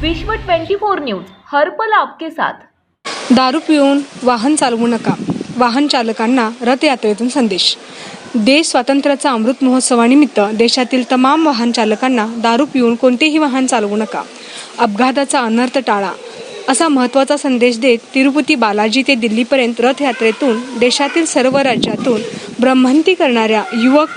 विश्व 24 न्यूज हर्पल आपके साथ. दारू पिऊन वाहन चालवू नका. वाहन चालकांना रथयात्रेतून संदेश. देश स्वातंत्र्याचा अमृत महोत्सवानिमित्त देशातील तमाम वाहन चालकांना दारू पिऊन कोणतेही वाहन चालवू नका. अपघाताचा अनर्थ टाळा. असा महत्त्वाचा संदेश देत तिरुपती बालाजी ते दिल्लीपर्यंत रथयात्रेतून देशातील सर्व राज्यातून ब्रह्मंती करणाऱ्या युवक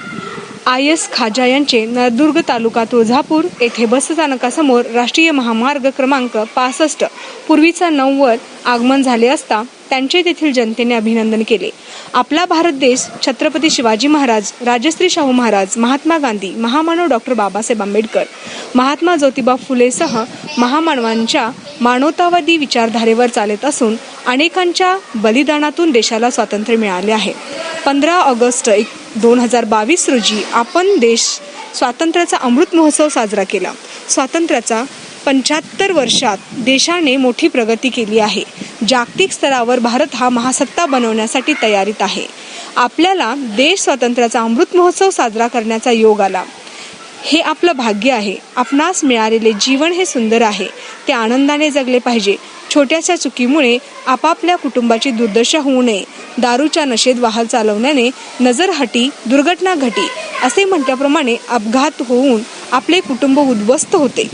आय एस खाजा यांचे नळदुर्ग तालुका तुळजापूर येथे बसस्थानकासमोर राष्ट्रीय महामार्ग क्रमांक पासष्ट पूर्वीचा नऊवर आगमन झाले असता त्यांचे तेथील जनतेने अभिनंदन केले. आपला भारत देश छत्रपती शिवाजी महाराज राजश्री शाहू महाराज महात्मा गांधी महामानव डॉक्टर बाबासाहेब आंबेडकर महात्मा ज्योतिबा फुलेसह महामानवांच्या मानवतावादी विचारधारेवर चालत असून अनेकांच्या बलिदानातून देशाला स्वातंत्र्य मिळाले आहे. पंधरा ऑगस्ट एक दोन हजार बावीस रोजी आपण देश स्वातंत्र्याचा अमृत महोत्सव साजरा केला. स्वातंत्र्याचा पंच्याहत्तर वर्षात देशाने मोठी प्रगती केली आहे. जागतिक स्तरावर भारत हा महासत्ता बनवण्यासाठी तयारीत आहे. आपल्याला देश स्वातंत्र्याचा अमृत महोत्सव साजरा करण्याचा योग आला. हे आपलं भाग्य आहे. आपणास मिळालेले जीवन हे सुंदर आहे. ते आनंदाने जगले पाहिजे. छोट्याशा चुकीमुळे आपापल्या कुटुंबाची दुर्दशा होऊ नये. दारूच्या नशेत वाहन चालवण्याने नजर हटी दुर्घटना घटी असे म्हटल्याप्रमाणे अपघात होऊन आपले कुटुंब उद्ध्वस्त होते.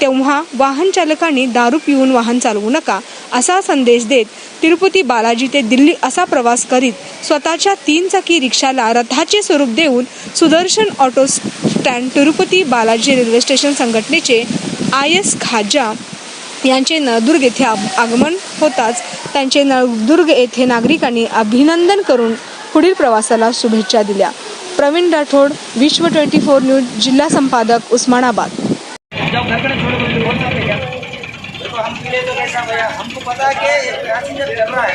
तेव्हा वाहन चालकांनी दारू पिऊन वाहन चालवू नका असा संदेश देत तिरुपती बालाजी ते दिल्ली असा प्रवास करीत स्वतःच्या तीन चाकी रिक्षाला रथाचे स्वरूप देऊन Sudarshan auto stand Tirupati Balaji railway station संघटनेचे आय एस खाजा यांचे नळदुर्ग येथे आगमन होताच त्यांचे नळदुर्ग येथे नागरिकांनी अभिनंदन करून पुढील प्रवासाला शुभेच्छा दिल्या. प्रवीण राठोड विश्व ट्वेंटी फोर न्यूज जिल्हा संपादक उस्मानाबाद. हमको पता है कि एक पैसेंजर रहा है।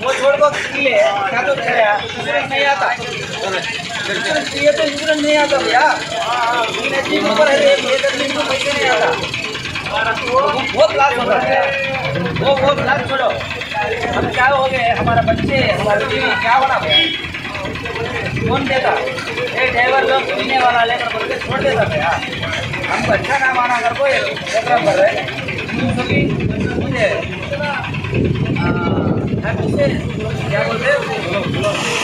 वो वो छोड़ को किले क्या तो चला इंश्योरेंस नहीं आता। ये तो इंश्योरेंस नहीं आता भैया। है, ये तो तीन को पैसे नहीं आता। बहुत लाभ होता है। वो बहुत लाभ छोड़ो। हम क्या हो गए हमारा बच्चे, हमारे बीवी क्या होना भैया? कौन देता? ये ड्राइवर लोग पीने वाला लेकर बोल के छोड़ देता यार हमको अच्छा नाम आना कर कोई प्रोग्राम कर रहे मुझे क्या बोलते?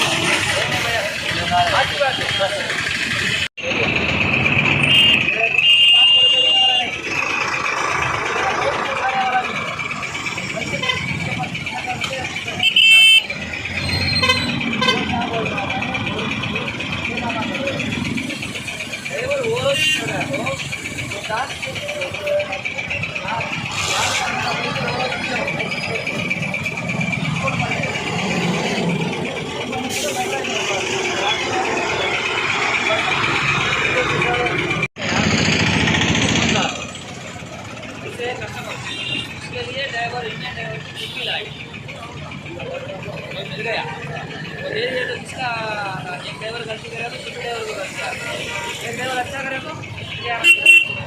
ड्राइवर गलती करे तो दूसरे ड्राइवर को गलती आती है एक ड्राइवर अच्छा करे तो क्या